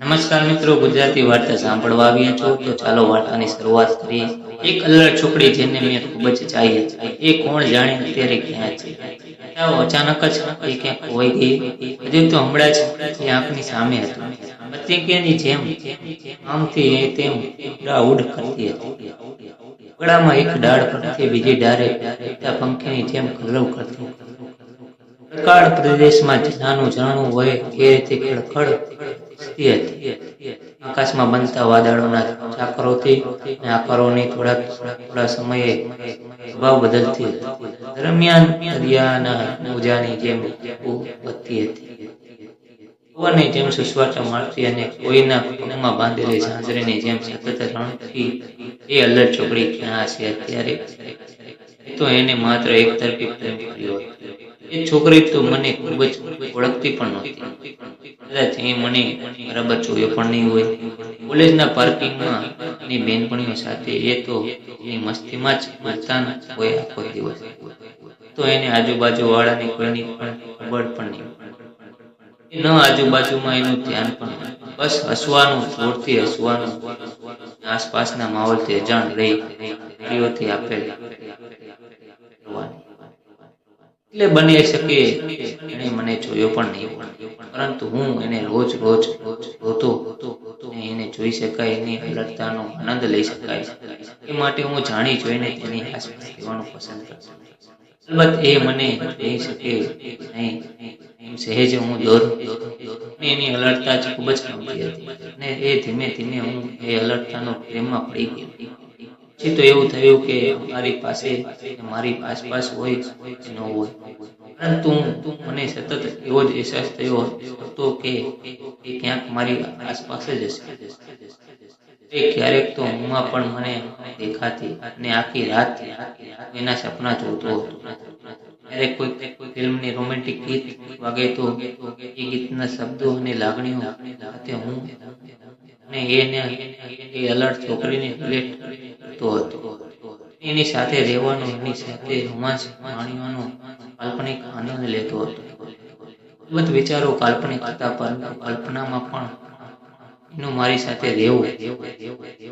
નમસ્કાર મિત્રો, ગુજરાતી વાર્તા સાંભળવા આવ્યા છો. તો ચાલો વાર્તાની શરૂઆત કરીએ. એક અલ્લડ છોકરી જેને મેં ખૂબ જ ચાહી એ કોણ જાણે અત્યારે ક્યાં છે? અચાનક જ એ ક્યાંક ખોવાઈ ગઈ. હજુ તો હમણાં જ એ આંખની સામે હતું. પ્રતિજ્ઞાની જેમ? આમથી તેમ ઉડાઉડ કરતી હતી. ગળામાં એક ડાળ પરથી બીજી ડાળે પંખીની જેમ કલરવ કરતી પ્રકાળ પ્રદેશમાં નાનું ઝરણું હોય એ રીતે ખડખડ હસતી હતી આકાશમાં બનતા વાદળોના ચાકરોથી અને થોડા થોડા સમયે સ્વભાવ બદલતી દરમિયાન દરિયાના મોજાની જેમ વધતી હતી. પવનની જેમ સુસવાટા મારતી અને કોઈના પગમાં બાંધેલી ઝાંઝરીની જેમ સતત રણતી એ અલ્લડ ચોકડી ક્યાં છે અત્યારે? તો એને માત્ર એક તરફી પ્રેમ કર્યો હતો. એ છોકરી તો મને ખૂબ જ ઓળખતી પણ નહોતી. કદાચ એ મને બરાબર જોયો પણ નહીં હોય. કોલેજના પાર્કિંગમાં એની બહેનપણીઓ સાથે એ તો એની મસ્તીમાં જ મસ્તાન હોય આખો દિવસ. તો એને આજુબાજુ વાળાની કોઈની પણ ખબર પણ નહીં. ન આજુબાજુમાં એનું ધ્યાન પણ બસ હસવાનું, જોરથી હસવાનું, આસપાસના માહોલથી અજાણ રહી આપેલ. એટલે બની શકે એને મને જોયો પણ નહીં. પરંતુ હું એને રોજ રોજ અને એને જોઈ શકાય, એની અલગતાનો આનંદ લઈ શકાય. એ માટે હું જાણી જોઈને તેની આસપાસ રહેવાનું પસંદ કરતો અલબત્ત એ મને કહી શકે નહીં, એમ સહેજ હું દોર એની અલર્ટતા ખૂબ જ ગમતી હતી. અને એ ધીમે ધીમે હું એ અલર્ટતાનો પ્રેમમાં પડી ગયો. પછી તો એવું થયું કે મારી પાસે મારી આસપાસ હોય કે ન હોય. પરંતુ મને સતત એવો જ અહેસાસ થયો હતો કે એ ક્યાંક મારી આસપાસ જ હશે. એ ક્યારેક તો ઊંઘમાં પણ મને દેખાતી અને આખી રાત એના સપના જોતો હતો. ક્યારેક કોઈ કોઈ ફિલ્મની રોમેન્ટિક ગીત વાગે તો એ ગીતના શબ્દો અને લાગણીઓ સાથે હું અને એને એ અલર્ટ છોકરીને કરતો હતો. એની સાથે રહેવાનો, એની સાથે રોમાંચ માણવાનો કાલ્પનિક આનંદ લેતો હતો. અલબત્ત વિચારો કાલ્પનિક હતા, પરંતુ કલ્પનામાં પણ એનું મારી સાથે રહેવું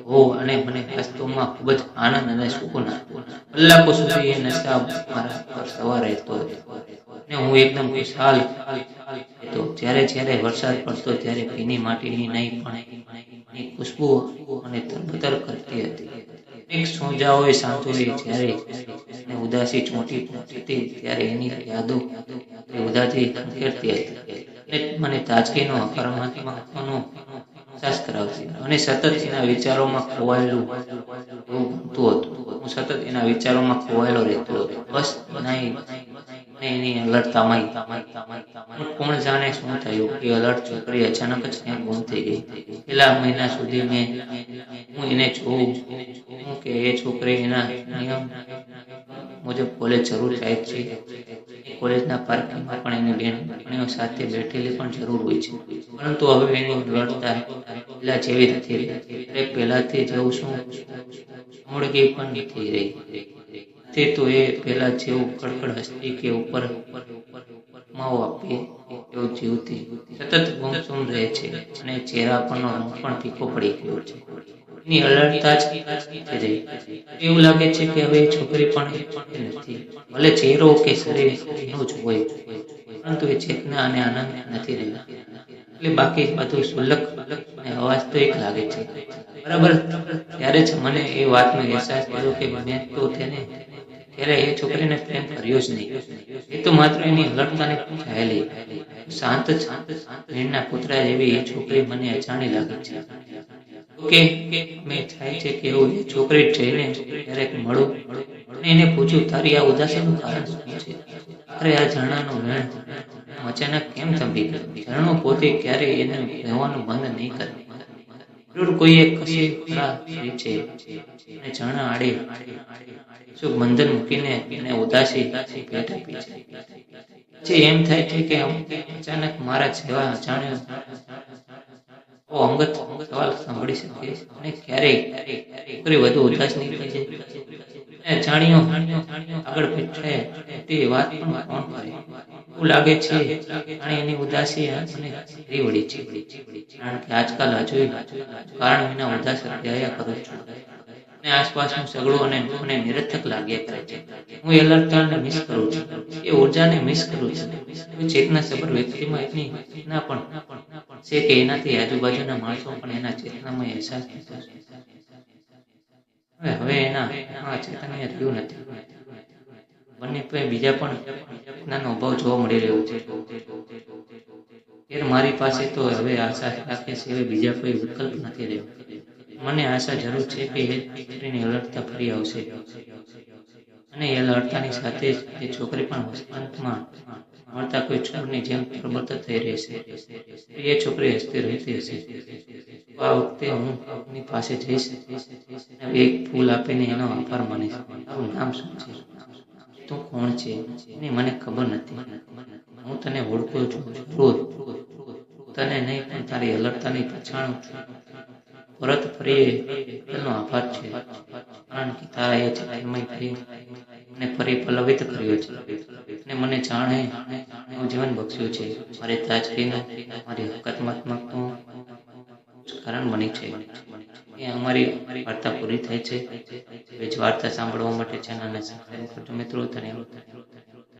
હો અને મને વાસ્તવમાં ખૂબ જ આનંદ અને સુકૂન કલાકો સુધી એ નશા મારા પર સવાર રહેતો હતો. અને હું એકદમ ખુશાલ હતો. જ્યારે જ્યારે વરસાદ પડતો, ત્યારે ભીની માટીની નહીં પણ ખુશ્બુ અને તરબતર કરતી હતી. સોજાઓએ સાંભળી જ્યારે ઉદાસી ચોંટી પહોંચતી ત્યારે એની યાદો એ ઉદાસી ખંખેરતી હતી. અને મને તાજગીનો પરમાત્માનો અને સતત એના વિચારોમાં ખોવાયેલું હતું. હું સતત એના વિચારોમાં ખોવાયેલો રહેતો હતો. બસ, નહીં. અને એની અલર્ટતામાં કોણ જાણે શું થયું? કે અલર્ટ છોકરી અચાનક જ ત્યાં ગુમ થઈ ગઈ. પેલા મહિના સુધી મેં હું એને જોઉં. હું કે, એ છોકરી એના નિયમ મુજબ કોલેજ જરૂર જાય છે. કોલેજના પાર્કિંગમાં પણ એની બેનપણીઓ સાથે બેઠેલી પણ જરૂર હોય છે. પરંતુ હવે એની લડતા પેલા જેવી નથી રહી. પહેલાથી જેવું શું? મૂળગી પણ નથી રહી. તે તો એ પેલા જેવું કડકડ હસ્તી કે ઉપર માવો આપીએ, એવું જીવતી સતત ગુમસુમ રહે છે અને ચહેરા પરનો પણ ફીકો પડી ગયો છે. એની અલર્ટતા જ એવું લાગે છે કે હવે છોકરી પણ નથી. ભલે ચહેરો કે શરીર એનું જ હોય, પરંતુ એ ચેતના અને આનંદ નથી રહ્યા એટલે બાકી બધું સુલક અને અવાસ્તવિક લાગે છે. બરાબર? ત્યારે જ મને એ વાતનો અહેસાસ થયો કે મેં તો તેને ત્યારે એ છોકરીને પ્રેમ કર્યો જ નહીં. એ તો માત્ર એની અલડતાને પૂછાયેલી. શાંત શાંત ભીડના કૂતરા જેવી એ છોકરી મને અજાણી લાગે છે. ઓકે મેં થાય છે કે એવું છોકરી જઈને ક્યારેક મળું? અને એને પૂછ્યું, તારી આ ઉદાસીનું કારણ શું છે? અરે, આ ઝરણાનો વેણ અચાનક કેમ થંભી ગયો? ઝરણું પોતે ક્યારેય એને રહેવાનું બંધ નહીં કરે. જરૂર કોઈએ છે અને બંધન મૂકીને એને ઉદાસી પછી એમ થાય છે કે અચાનક મારા જેવા અજાણ્યો અંગત સવાલ સાંભળી શકે અને ક્યારેક છોકરી વધુ ઉદાસ નહીં છે. જાણ્યો, આગળ પીછે તે વાત પણ કોણ કરે? એવું લાગે છે. અને એની ઉદાસી મને ઘેરી વળી છે. કારણ કે આજકાલ હજુ કારણ વિના ઉદાસ રહ્યા કરું છું. અને આસપાસનું સગડું અને મને નિરર્થક લાગ્યા કરે છે. હું એ લડતરને મિસ કરું છું. એ ઉર્જાને મિસ કરું છું. ચેતના સબર વ્યક્તિમાં એટલી ના પણ છે કે એનાથી આજુબાજુના માણસો પણ એના ચેતનામાં અહેસાસ થતો હવે એના આ રહ્યું નથી. પાસે બીજા પણ ચેતનાનો અભાવ જોવા મળી રહ્યો છે. યાર મારી પાસે તો હવે આશા રાખે હવે બીજા કોઈ વિકલ્પ નથી રહ્યો. મને આશા જરૂર છે કે એ છોકરીની અલડતા ફરી આવશે. અને એ લડતાની સાથે જ એ છોકરી પણ વસંતમાં મળતા કોઈ છોડની જેમ પ્રબળત થઈ રહેશે. એ છોકરી હસતી રહેતી હશે. આ વખતે હું આપની પાસે જઈશ એક ફૂલ આપીને એનો આભાર માનીશ. મારું નામ શું છે? તું કોણ છે એની મને ખબર નથી. હું તને ઓળખું છું રોજ તને નહીં, પણ તારી અલડતાની પછાણ પરત ફરી એનો આભાર છે. કારણ કે તારા એ જાહેરમય ફરી મને ફરી પલવિત કર્યો છે અને મને જાણે હું જીવન બક્ષ્યું છે. મારી તાજગીનું, મારી હકારાત્મકનું કારણ બની છે. એ અમારી વાર્તા પૂરી થાય છે. વાર્તા સાંભળવા માટે ચેનલને સબસ્ક્રાઈબ કરજો મિત્રો. ધન્યવાદ.